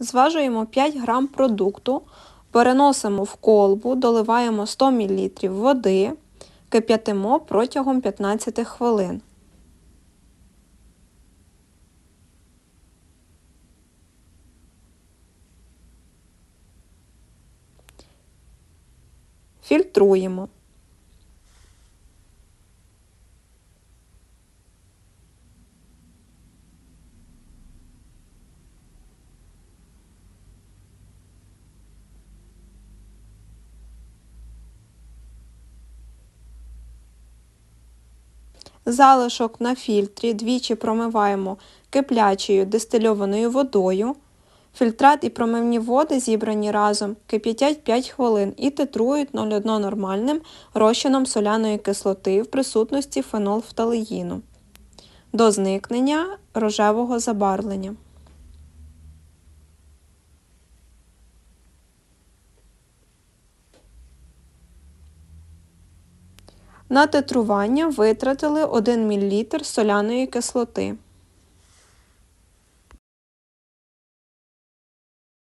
Зважуємо 5 грам продукту, переносимо в колбу, доливаємо 100 мл води, кип'ятимо протягом 15 хвилин. Фільтруємо. Залишок на фільтрі двічі промиваємо киплячою дистильованою водою. Фільтрат і промивні води зібрані разом, кип'ятять 5 хвилин і титрують 0,1 нормальним розчином соляної кислоти в присутності фенолфталеїну до зникнення рожевого забарвлення. На титрування витратили 1 мл соляної кислоти.